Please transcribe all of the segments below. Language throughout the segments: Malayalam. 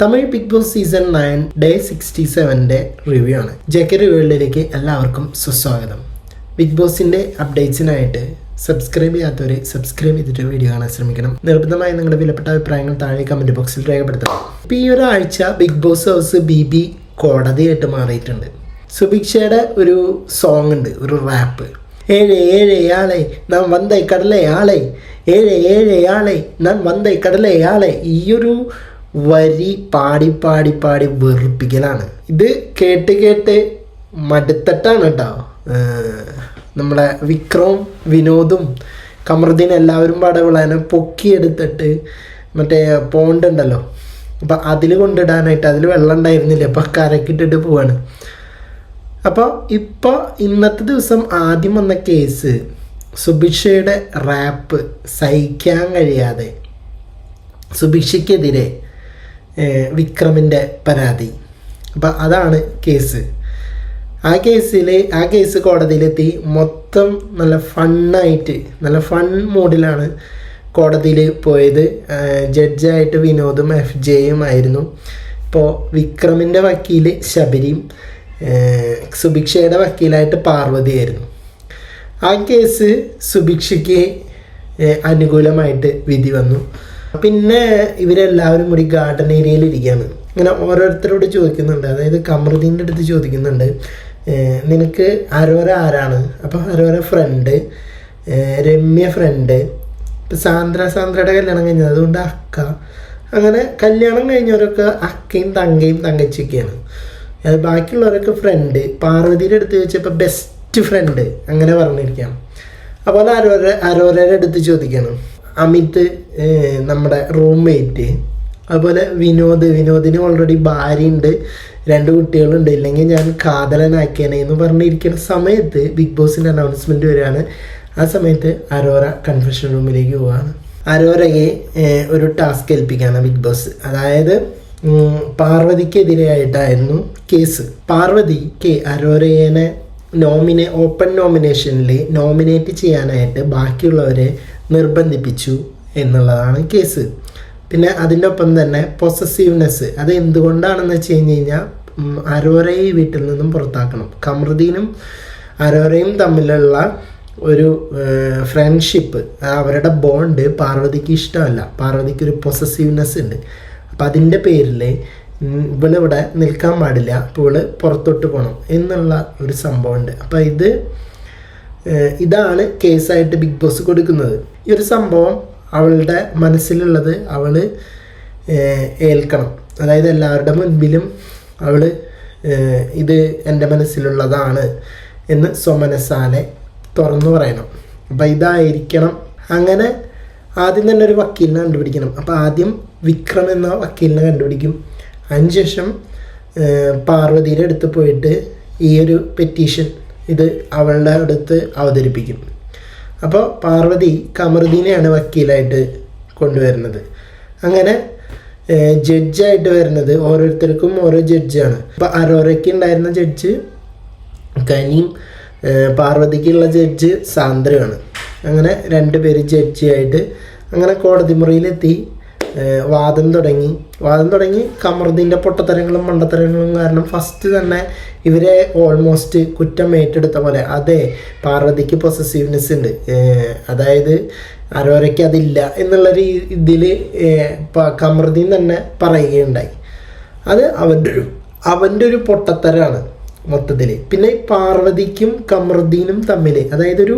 Tamil Bigg Boss season nine day sixty സെവന്റെ review ആണ് ജെ കെ റിവ്യൂകളിലേക്ക് എല്ലാവർക്കും സുസ്വാഗതം. ബിഗ് ബോസിന്റെ അപ്ഡേറ്റ്സിനായിട്ട് സബ്സ്ക്രൈബ് ചെയ്യാത്തവർ സബ്സ്ക്രൈബ് ചെയ്തിട്ട് വീഡിയോ കാണാൻ ശ്രമിക്കണം. നിർബന്ധമായി നിങ്ങളുടെ വിലപ്പെട്ട അഭിപ്രായങ്ങൾ താഴെ കമന്റ് ബോക്സിൽ രേഖപ്പെടുത്തണം. ഇപ്പോൾ ഈ ഒരാഴ്ച Bigg Boss house B B കോടതിയായിട്ട് മാറിയിട്ടുണ്ട്. സുഭിക്ഷയുടെ ഒരു സോങ് ഉണ്ട് ഒരു റാപ്പ് ഏഴ് ഏഴ് ആളെ നാം കടലേ ആളെ. ഏഴ് ഏഴ് ആളെ നാം വന്ത കടലേ ആളെ. ഈ ഒരു വരി പാടി പാടി പാടി വെറുപ്പിക്കലാണ്. ഇത് കേട്ട് കേട്ട് മടുത്തട്ടാണ് കേട്ടോ നമ്മളെ വിക്രവും വിനോദും കമറുദ്ദീൻ എല്ലാവരും പാടെ വിളാനെ പൊക്കിയെടുത്തിട്ട് മറ്റേ പോണ്ട് ഉണ്ടല്ലോ. അപ്പം അതിൽ കൊണ്ടിടാനായിട്ട് അതിൽ വെള്ളം ഉണ്ടായിരുന്നില്ല? അപ്പം കരക്കിട്ടിട്ട് പോവാണ്. അപ്പോൾ ഇപ്പോൾ ഇന്നത്തെ ദിവസം ആദ്യം വന്ന കേസ് സുഭിക്ഷയുടെ റാപ്പ് സഹിക്കാൻ കഴിയാതെ സുഭിക്ഷയ്ക്കെതിരെ വിക്രമിന്റെ പരാതി. അപ്പം അതാണ് കേസ്. ആ കേസിൽ ആ കേസ് കോടതിയിലെത്തി മൊത്തം നല്ല ഫണ്ണായിട്ട് നല്ല ഫൺ മൂഡിലാണ് കോടതിയിൽ പോയത്. ജഡ്ജായിട്ട് വിനോദും എഫ് ജെയും ആയിരുന്നു. ഇപ്പോൾ വിക്രമിന്റെ വക്കീൽ ശബരിയും സുഭിക്ഷയുടെ വക്കീലായിട്ട് പാർവതിയായിരുന്നു. ആ കേസ് സുഭിക്ഷയ്ക്ക് അനുകൂലമായിട്ട് വിധി വന്നു. പിന്നെ ഇവരെല്ലാവരും കൂടി ഗാർഡൻ ഏരിയയിൽ ഇരിക്കുകയാണ്. ഇങ്ങനെ ഓരോരുത്തരോട് ചോദിക്കുന്നുണ്ട്. അതായത് കമറുദ്ദീന്റെ അടുത്ത് ചോദിക്കുന്നുണ്ട്. നിനക്ക് അരോര ആരാണ്? അപ്പോൾ അരോര ഫ്രണ്ട് രമ്യ ഫ്രണ്ട് ഇപ്പം സാന്ദ്ര സാന്ദ്രയുടെ കല്യാണം കഴിഞ്ഞത്. അതുകൊണ്ട് അക്ക. അങ്ങനെ കല്യാണം കഴിഞ്ഞവരൊക്കെ അക്കയും തങ്കയും തങ്കച്ചൊക്കെയാണ് അത് ബാക്കിയുള്ളവരൊക്കെ ഫ്രണ്ട് പാർവതിയുടെ അടുത്ത് ചോദിച്ചപ്പോൾ ബെസ്റ്റ് ഫ്രണ്ട് അങ്ങനെ പറഞ്ഞിരിക്കാം അപ്പോൾ അരോര അരോരയുടെ അടുത്ത് ചോദിക്കണം അമിത് നമ്മുടെ റൂംമേറ്റ് അതുപോലെ വിനോദ്. വിനോദിന് ഓൾറെഡി ഭാര്യയുണ്ട്. രണ്ട് കുട്ടികളുണ്ട്. ഇല്ലെങ്കിൽ ഞാൻ കാതലനാക്കിയനെ എന്ന് പറഞ്ഞിരിക്കുന്ന സമയത്ത് ബിഗ് ബോസിന്റെ അനൗൺസ്മെന്റ് വരികയാണ്. ആ സമയത്ത് അരോറ കൺഫെഷൻ റൂമിലേക്ക് പോവാണ്. അരോരയെ ഒരു ടാസ്ക് ഏൽപ്പിക്കുകയാണ് ബിഗ് ബോസ് അതായത് പാർവതിക്കെതിരെയായിട്ടായിരുന്നു കേസ് പാർവതി പാർവതിക്ക് അരോരയെ നോമിനേ ഓപ്പൺ നോമിനേഷനിൽ നോമിനേറ്റ് ചെയ്യാനായിട്ട് ബാക്കിയുള്ളവരെ നിർബന്ധിപ്പിച്ചു. എന്നുള്ളതാണ് കേസ് പിന്നെ അതിന്റെ ഒപ്പം തന്നെ പൊസസീവ്നെസ് അത് എന്തുകൊണ്ടാണെന്ന് വെച്ച് കഴിഞ്ഞ് കഴിഞ്ഞാൽ അരോരയെ വീട്ടിൽ നിന്നും പുറത്താക്കണം. കമൃദീനും അരോരയും തമ്മിലുള്ള ഒരു ഫ്രണ്ട്ഷിപ്പ് അവരുടെ ബോണ്ട് പാർവതിക്ക് ഇഷ്ടമല്ല. പാർവതിക്ക് ഒരു പൊസസീവ്നെസ് ഉണ്ട്. അപ്പം അതിന്റെ പേരിൽ ഇവളിവിടെ നിൽക്കാൻ പാടില്ല. അപ്പോൾ ഇവൾ പുറത്തോട്ട് പോകണം എന്നുള്ള ഒരു സംഭവമുണ്ട് അപ്പം ഇത് ഇതാണ് കേസായിട്ട് ബിഗ് ബോസ് കൊടുക്കുന്നത്. ഈ ഒരു സംഭവം അവളുടെ മനസ്സിലുള്ളത് അവൾ ഏൽക്കണം. അതായത് എല്ലാവരുടെ മുൻപിലും അവൾ ഇത് എന്റെ മനസ്സിലുള്ളതാണ് എന്ന് സ്വമനസാലെ തുറന്നു പറയണം. അപ്പം ഇതായിരിക്കണം. അങ്ങനെ ആദ്യം തന്നെ ഒരു വക്കീലിനെ കണ്ടുപിടിക്കണം. അപ്പോൾ ആദ്യം വിക്രം എന്ന വക്കീലിനെ കണ്ടുപിടിക്കും. അതിനുശേഷം പാർവതിയുടെ അടുത്ത് പോയിട്ട് ഈ ഒരു പെറ്റീഷൻ ഇത് അവളുടെ അടുത്ത് അവതരിപ്പിക്കും. അപ്പോൾ പാർവതി കമറുദ്ദീനെയാണ് വക്കീലായിട്ട് കൊണ്ടുവരുന്നത്. അങ്ങനെ ജഡ്ജായിട്ട് വരുന്നത് ഓരോരുത്തർക്കും ഓരോ ജഡ്ജാണ്. അപ്പോൾ അരോരയ്ക്ക് ഉണ്ടായിരുന്ന ജഡ്ജ് കനിയും പാർവതിക്കുള്ള ജഡ്ജ് സാന്ദ്രയാണ് അങ്ങനെ രണ്ട് പേര് ജഡ്ജിയായിട്ട് അങ്ങനെ കോടതി മുറിയിലെത്തി. വാദം തുടങ്ങി. വാദം തുടങ്ങി കമറുദ്ദീന്റെ പൊട്ടത്തരങ്ങളും മണ്ടത്തരങ്ങളും കാരണം ഫസ്റ്റ് തന്നെ ഇവരെ ഓൾമോസ്റ്റ് കുറ്റം ഏറ്റെടുത്ത പോലെ. അതെ പാർവതിക്ക് പൊസസീവ്നെസ് ഉണ്ട്. അതായത് അരോരയ്ക്ക് അതില്ല എന്നുള്ളൊരു ഇതിൽ കമറുദ്ദീൻ തന്നെ പറയുകയുണ്ടായി. അത് അവന്റെ ഒരു അവന്റെ ഒരു പൊട്ടത്തരാണ് മൊത്തത്തിൽ പിന്നെ പാർവതിക്കും കമറുദ്ദീനും തമ്മിൽ അതായത് ഒരു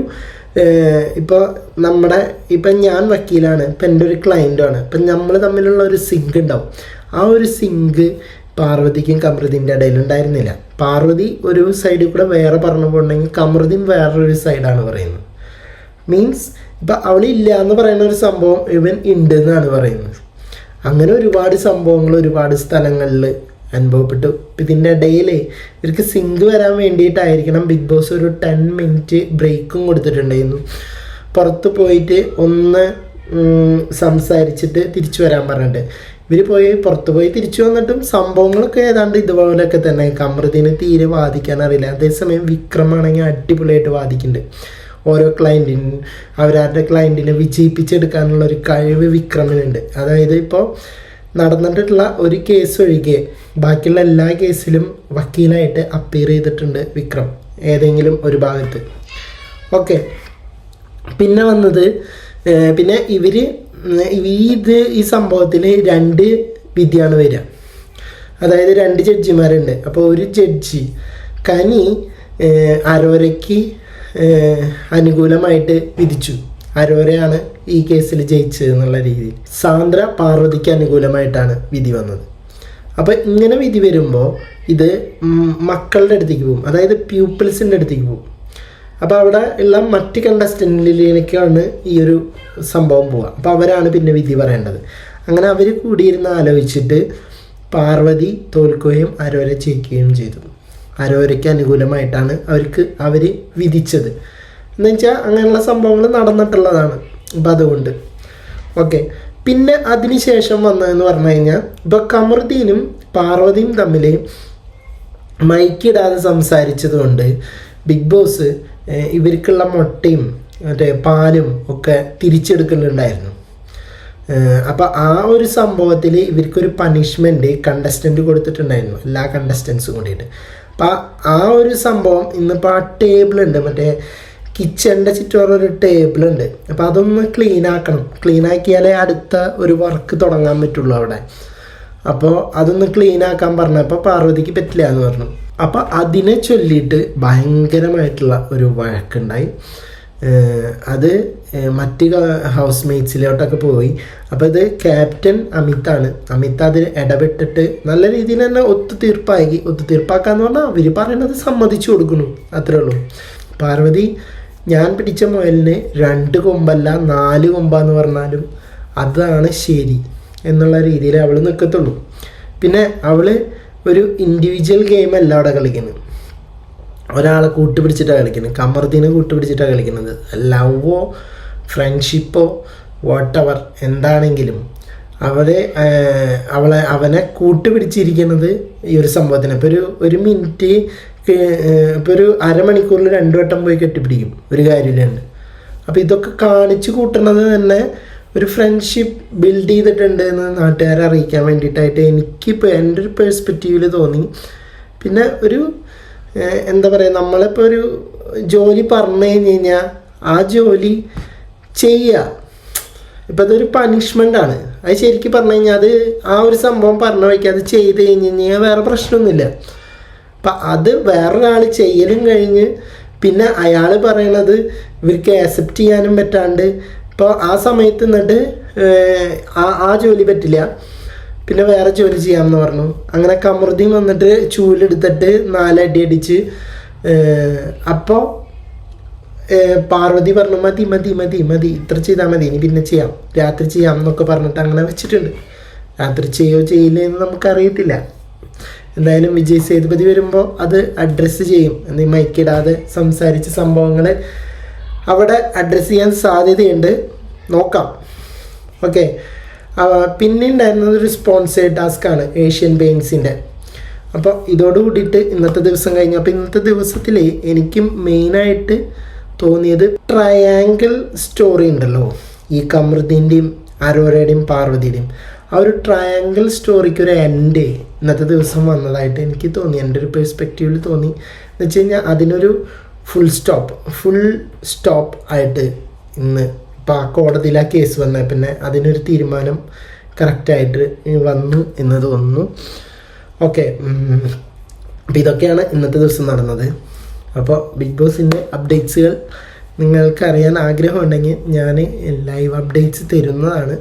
ഇപ്പോൾ നമ്മുടെ ഇപ്പം ഞാൻ വക്കീലാണ് ഇപ്പം എന്റെ ഒരു ക്ലയന്റുമാണ് ഇപ്പം നമ്മൾ തമ്മിലുള്ള ഒരു സിങ്ക് ഉണ്ടാവും ആ ഒരു സിങ്ക് പാർവതിക്കും കമൃതിന്റെ ഇടയിൽ ഉണ്ടായിരുന്നില്ല. പാർവതി ഒരു സൈഡിൽ കൂടെ വേറെ പറഞ്ഞു പോകണമെങ്കിൽ കമൃതിൻ വേറൊരു സൈഡാണ് പറയുന്നത്. മീൻസ് ഇപ്പം അവളില്ല എന്ന് പറയുന്ന ഒരു സംഭവം ഇവൻ ഉണ്ട് എന്നാണ് പറയുന്നത്. അങ്ങനെ ഒരുപാട് സംഭവങ്ങൾ ഒരുപാട് സ്ഥലങ്ങളിൽ അനുഭവപ്പെട്ടു. ഇതിന്റെ ഇടയിൽ ഇവർക്ക് സിങ്ക് വരാൻ വേണ്ടിയിട്ടായിരിക്കണം ബിഗ് ബോസ് ഒരു ടെൻ മിനിറ്റ് ബ്രേക്കും കൊടുത്തിട്ടുണ്ടായിരുന്നു. പുറത്ത് പോയിട്ട് ഒന്ന് സംസാരിച്ചിട്ട് തിരിച്ചു വരാൻ പറഞ്ഞിട്ട്. ഇവർ പോയി പുറത്ത് പോയി തിരിച്ചു വന്നിട്ടും സംഭവങ്ങളൊക്കെ ഏതാണ്ട് ഇതുപോലെയൊക്കെ തന്നെ. കമൃതിന് തീരെ വാദിക്കാൻ അറിയില്ല. അതേസമയം വിക്രമാണെങ്കിൽ അടിപൊളിയായിട്ട് വാദിക്കുന്നുണ്ട്. ഓരോ ക്ലയന്റിനും അവരവരുടെ ക്ലയന്റിനെ വിജയിപ്പിച്ചെടുക്കാനുള്ള ഒരു കഴിവ് വിക്രമിനുണ്ട്. അതായത് ഇപ്പോൾ നടന്നിട്ടുള്ള ഒരു കേസ് ഒഴികെ ബാക്കിയുള്ള എല്ലാ കേസിലും വക്കീലായിട്ട് അപ്പീർ ചെയ്തിട്ടുണ്ട് വിക്രം ഏതെങ്കിലും ഒരു ഭാഗത്ത്. ഓക്കെ പിന്നെ വന്നത് പിന്നെ ഇവർ ഈ ഇത് ഈ സംഭവത്തിൽ രണ്ട് വിധിയാണ് വരിക. അതായത് രണ്ട് ജഡ്ജിമാരുണ്ട് അപ്പോൾ ഒരു ജഡ്ജി കനി അരോരയ്ക്ക് അനുകൂലമായിട്ട് വിധിച്ചു. അരോരയാണ് ഈ കേസിൽ ജയിച്ചത് എന്നുള്ള രീതിയിൽ. സാന്ദ്ര പാർവതിക്ക് അനുകൂലമായിട്ടാണ് വിധി വന്നത്. അപ്പോൾ ഇങ്ങനെ വിധി വരുമ്പോൾ ഇത് മക്കളുടെ അടുത്തേക്ക് പോകും. അതായത് പ്യൂപ്പിൾസിന്റെ അടുത്തേക്ക് പോകും. അപ്പോൾ അവിടെ ഉള്ള മറ്റ് കണ്ടസ്റ്റന്റിലേക്കാണ് ഈ ഒരു സംഭവം പോവുക. അപ്പോൾ അവരാണ് പിന്നെ വിധി പറയേണ്ടത്. അങ്ങനെ അവർ കൂടിയിരുന്ന് ആലോചിച്ചിട്ട് പാർവതി തോൽക്കുകയും അരോര ജയിക്കുകയും ചെയ്തു. അരോരയ്ക്ക് അനുകൂലമായിട്ടാണ് അവർക്ക് അവർ വിധിച്ചത്. എന്നുവെച്ചാൽ അങ്ങനെയുള്ള സംഭവങ്ങൾ നടന്നിട്ടുള്ളതാണ്. അപ്പം അതുകൊണ്ട്. ഓക്കെ പിന്നെ അതിനുശേഷം വന്നതെന്ന് പറഞ്ഞു കഴിഞ്ഞാൽ ഇപ്പോൾ കമറുദ്ദീനും പാർവതിയും തമ്മിൽ മൈക്കിടാതെ സംസാരിച്ചതുകൊണ്ട് ബിഗ് ബോസ് ഇവർക്കുള്ള മുട്ടയും മറ്റേ പാലും ഒക്കെ തിരിച്ചെടുക്കുന്നുണ്ടായിരുന്നു അപ്പോൾ ആ ഒരു സംഭവത്തിൽ ഇവർക്കൊരു പണിഷ്മെന്റ് കണ്ടസ്റ്റന്റ് കൊടുത്തിട്ടുണ്ടായിരുന്നു എല്ലാ കണ്ടസ്റ്റൻസും കൂടിയിട്ട്. അപ്പോൾ ആ ഒരു സംഭവം ഇന്നിപ്പോൾ ആ ടേബിളുണ്ട് മറ്റേ കിച്ചണിന്റെ ചുറ്റുപാട് ഒരു ടേബിൾ ഉണ്ട്. അപ്പോൾ അതൊന്ന് ക്ലീൻ ആക്കണം. ക്ലീൻ ആക്കിയാലേ അടുത്ത ഒരു വർക്ക് തുടങ്ങാൻ പറ്റുള്ളൂ അവിടെ. അപ്പോൾ അതൊന്ന് ക്ലീൻ ആക്കാൻ പറഞ്ഞു. അപ്പോൾ പാർവതിക്ക് പറ്റില്ല എന്ന് പറഞ്ഞു. അപ്പോൾ അതിനെ ചൊല്ലിയിട്ട് ഭയങ്കരമായിട്ടുള്ള ഒരു വഴക്കുണ്ടായി. അത് മറ്റ് ഹൗസ് മേറ്റ്സിലോട്ടൊക്കെ പോയി. അപ്പോൾ ഇത് ക്യാപ്റ്റൻ അമിതാണ് അമിത് അതിൽ ഇടപെട്ടിട്ട് നല്ല രീതിയിൽ തന്നെ ഒത്തുതീർപ്പാക്കി ഒത്തുതീർപ്പാക്കാന്ന് പറഞ്ഞാൽ അവർ പറയണത് സമ്മതിച്ചു കൊടുക്കുന്നു. അത്രേ ഉള്ളൂ. പാർവതി ഞാൻ പിടിച്ച മുയലിന് രണ്ട് കൊമ്പല്ല നാല് കൊമ്പാന്ന് പറഞ്ഞാലും അതാണ് ശരി എന്നുള്ള രീതിയിൽ അവൾ നിൽക്കത്തുള്ളൂ പിന്നെ അവൾ ഒരു ഇൻഡിവിജ്വൽ ഗെയിമല്ല അവിടെ കളിക്കുന്നത്. ഒരാളെ കൂട്ടുപിടിച്ചിട്ടാണ് കളിക്കുന്നത്. കമർദീനെ കൂട്ടുപിടിച്ചിട്ടാണ് കളിക്കുന്നത്. ലവോ ഫ്രണ്ട്ഷിപ്പോ വാട്ട് അവർ എന്താണെങ്കിലും അവരെ അവളെ അവനെ കൂട്ടുപിടിച്ചിരിക്കുന്നത് ഈ ഒരു സംഭവത്തിന്. ഇപ്പോൾ ഒരു ഒരു മിനിറ്റ് ഇപ്പോൾ ഒരു അരമണിക്കൂറിൽ രണ്ടു വട്ടം പോയി കെട്ടിപ്പിടിക്കും ഒരു കാര്യമില്ലാണ്ട് അപ്പോൾ ഇതൊക്കെ കാണിച്ചു കൂട്ടണത് തന്നെ ഒരു ഫ്രണ്ട്ഷിപ്പ് ബിൽഡ് ചെയ്തിട്ടുണ്ട് എന്ന് നാട്ടുകാരെ അറിയിക്കാൻ വേണ്ടിയിട്ടായിട്ട് എനിക്ക് എനിക്കിപ്പോൾ എന്റെ ഒരു പേഴ്സ്പെക്റ്റീവിൽ തോന്നി. പിന്നെ ഒരു എന്താ പറയുക നമ്മളിപ്പോൾ ഒരു ജോലി പറഞ്ഞു കഴിഞ്ഞ് കഴിഞ്ഞാൽ ആ ജോലി ചെയ്യുക ഇപ്പം അതൊരു ആണ്. അത് ശരിക്കും പറഞ്ഞു കഴിഞ്ഞാൽ അത് ആ ഒരു സംഭവം പറഞ്ഞു വയ്ക്കുക അത് ചെയ്ത് കഴിഞ്ഞ് കഴിഞ്ഞാൽ വേറെ പ്രശ്നമൊന്നുമില്ല. അപ്പം അത് വേറൊരാൾ ചെയ്യലും കഴിഞ്ഞ് പിന്നെ അയാൾ പറയണത് ഇവർക്ക് ആക്സെപ്റ്റ് ചെയ്യാനും പറ്റാണ്ട്. ഇപ്പോൾ ആ സമയത്ത് എന്നിട്ട് ആ ആ ജോലി പറ്റില്ല. പിന്നെ വേറെ ജോലി ചെയ്യാമെന്ന് പറഞ്ഞു. അങ്ങനെ കമൃതി വന്നിട്ട് ചൂലെടുത്തിട്ട് നാലടി അടിച്ച് അപ്പോൾ പാർവതി പറഞ്ഞു മതി മതി മതി മതി ഇത്ര ചെയ്താൽ മതി ഇനി പിന്നെ ചെയ്യാം. രാത്രി ചെയ്യാം എന്നൊക്കെ പറഞ്ഞിട്ട് അങ്ങനെ വെച്ചിട്ടുണ്ട്. രാത്രി ചെയ്യോ ചെയ്യില്ലേ എന്ന് നമുക്കറിയത്തില്ല. എന്തായാലും വിജയ് സേതുപതി വരുമ്പോൾ അത് അഡ്രസ്സ് ചെയ്യും. എന്നീ മൈക്കിടാതെ സംസാരിച്ച സംഭവങ്ങൾ അവിടെ അഡ്രസ്സ് ചെയ്യാൻ സാധ്യതയുണ്ട്. നോക്കാം. ഓക്കെ പിന്നെ ഉണ്ടായിരുന്നത് ഒരു സ്പോൺസേഡ് ടാസ്ക് ആണ് ഏഷ്യൻ പെയിൻസിന്റെ അപ്പോൾ ഇതോട് കൂടിയിട്ട് ഇന്നത്തെ ദിവസം കഴിഞ്ഞു. അപ്പോൾ ഇന്നത്തെ ദിവസത്തിൽ എനിക്ക് മെയിനായിട്ട് തോന്നിയത് ട്രയാങ്കിൾ സ്റ്റോറി ഉണ്ടല്ലോ. ഈ കമൃതിന്റെയും അരോരയുടെയും പാർവതിയുടെയും. ആ ഒരു ട്രയാങ്കിൾ സ്റ്റോറിക്ക് ഒരു എൻഡ് ഇന്നത്തെ ദിവസം വന്നതായിട്ട് എനിക്ക് തോന്നി. എന്റെ ഒരു പെർസ്പെക്റ്റീവിൽ തോന്നി. എന്ന് വെച്ച് കഴിഞ്ഞാൽ അതിനൊരു ഫുൾ സ്റ്റോപ്പ് ഫുൾ സ്റ്റോപ്പ് ആയിട്ട് ഇന്ന് ഇപ്പോൾ ആ കോടതിയിൽ ആ കേസ് വന്ന പിന്നെ അതിനൊരു തീരുമാനം കറക്റ്റായിട്ട് വന്നു എന്ന് തോന്നുന്നു. ഓക്കെ അപ്പോൾ ഇതൊക്കെയാണ് ഇന്നത്തെ ദിവസം നടന്നത്. അപ്പോൾ ബിഗ് ബോസിന്റെ അപ്ഡേറ്റ്സുകൾ നിങ്ങൾക്ക് അറിയാൻ ആഗ്രഹമുണ്ടെങ്കിൽ ഞാൻ ലൈവ് അപ്ഡേറ്റ്സ് തരുന്നതാണ്.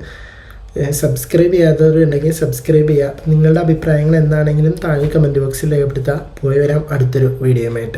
സബ്സ്ക്രൈബ് ചെയ്യാത്തവരുണ്ടെങ്കിൽ സബ്സ്ക്രൈബ് ചെയ്യുക. നിങ്ങളുടെ അഭിപ്രായങ്ങൾ എന്താണെങ്കിലും താഴെ കമന്റ് ബോക്സിൽ രേഖപ്പെടുത്തുക. പോയി വരാം അടുത്തൊരു വീഡിയോയുമായിട്ട്